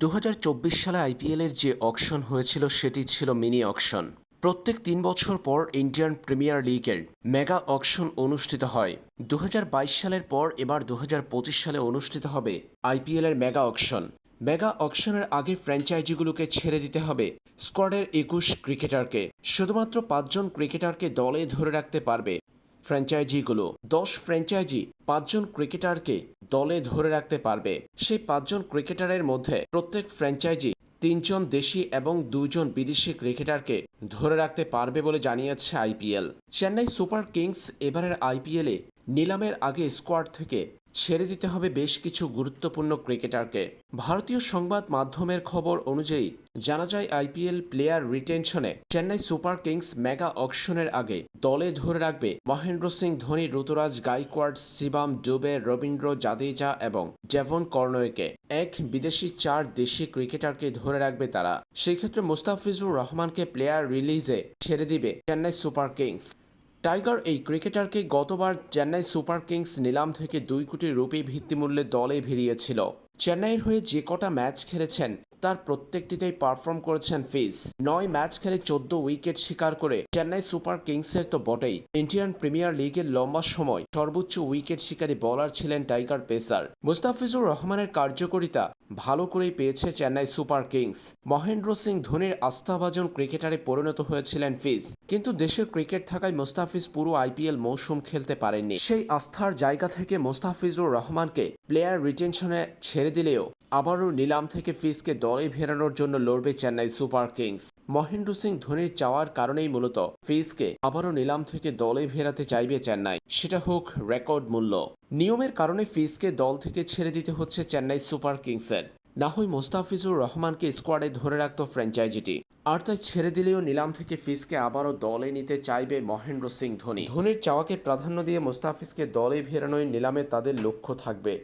দু হাজার চব্বিশ সালে আইপিএলের যে অকশন হয়েছিল, সেটি ছিল মিনি অকশন। প্রত্যেক তিন বছর পর ইন্ডিয়ান প্রিমিয়ার লিগের মেগা অকশন অনুষ্ঠিত হয়। দু হাজার বাইশ সালের পর এবার দু হাজার পঁচিশ সালে অনুষ্ঠিত হবে আইপিএলের মেগা অকশন। মেগা অকশনের আগে ফ্র্যাঞ্চাইজিগুলোকে ছেড়ে দিতে হবে স্কোয়াডের একুশ ক্রিকেটারকে। শুধুমাত্র পাঁচজন ক্রিকেটারকে দলে ধরে রাখতে পারবে ফ্র্যাঞ্চাইজিগুলো। দশ ফ্র্যাঞ্চাইজি পাঁচজন ক্রিকেটারকে দলে ধরে রাখতে পারবে। সেই পাঁচজন ক্রিকেটারের মধ্যে প্রত্যেক ফ্র্যাঞ্চাইজি তিনজন দেশি এবং দুজন বিদেশি ক্রিকেটারকে ধরে রাখতে পারবে বলে জানিয়েছে আইপিএল। চেন্নাই সুপার কিংস এবারের আইপিএলে নিলামের আগে স্কোয়াড থেকে ছেড়ে দিতে হবে বেশ কিছু গুরুত্বপূর্ণ ক্রিকেটারকে। ভারতীয় সংবাদ মাধ্যমের খবর অনুযায়ী, জানা যায় আইপিএল প্লেয়ার রিটেনশনে চেন্নাই সুপার কিংস মেগা অকশনের আগে দলে ধরে রাখবে মহেন্দ্র সিং ধোনি, ঋতুরাজ গাইকোয়াড, শিবাম ডুবে রবীন্দ্র জাদেজা এবং ডেভন কর্নয়েকে এক বিদেশি, চার দেশি ক্রিকেটারকে ধরে রাখবে তারা। সেই ক্ষেত্রে মুস্তাফিজুর রহমানকে প্লেয়ার রিলিজে ছেড়ে দিবে চেন্নাই সুপার কিংস। টাইগার এই ক্রিকেটারকে গতবার চেন্নাই সুপার কিংস নিলাম থেকে দুই কোটি রুপি ভিত্তিমূল্যে দলে ভিড়িয়েছিল। চেন্নাইয়ের হয়ে যে কটা ম্যাচ খেলেছেন, তার প্রত্যেকটিতেই পারফর্ম করেছেন ফিস নয় ম্যাচ খেলে চোদ্দ উইকেট শিকার করে চেন্নাই সুপার কিংসের তো বটেই। ইন্ডিয়ান প্রিমিয়ার লিগের লম্বা সময় সর্বোচ্চ উইকেট শিকারী বোলার ছিলেন টাইগার পেসার। মুস্তাফিজুর রহমানের কার্যকরিতা ভালো করেই পেয়েছে চেন্নাই সুপার কিংস। মহেন্দ্র সিং ধোনির আস্থাভাজন ক্রিকেটারে পরিণত হয়েছিলেন ফিজ। কিন্তু দেশের ক্রিকেট থাকায় মোস্তাফিজ পুরো আইপিএল মৌসুম খেলতে পারেননি। সেই আস্থার জায়গা থেকে মোস্তাফিজুর রহমানকে প্লেয়ার রিটেনশনে ছেড়ে দিলেও আবারও নিলাম থেকে ফিজকে দলে ফেরানোর জন্য লড়বে চেন্নাই সুপার কিংস। মহেন্দ্র সিং ধোনির চাওয়ার কারণেই মূলত ফিজকে আবারও নিলাম থেকে দলে ফেরাতে চাইবে চেন্নাই। সেটা হোক রেকর্ড মূল্য। নিয়মের কারণে ফিজকে দল থেকে ছেড়ে দিতে হচ্ছে চেন্নাই সুপার কিংসের। না হয় মোস্তাফিজুর রহমানকে স্কোয়াডে ধরে রাখত ফ্র্যাঞ্চাইজিটি। আর তাই ছেড়ে দিলেও নিলাম থেকে ফিজকে আবারও দলে নিতে চাইবে মহেন্দ্র সিং ধোনি। ধোনির চাওয়াকে প্রাধান্য দিয়ে মোস্তাফিজকে দলে ফেরানোই নিলামে তাদের লক্ষ্য থাকবে।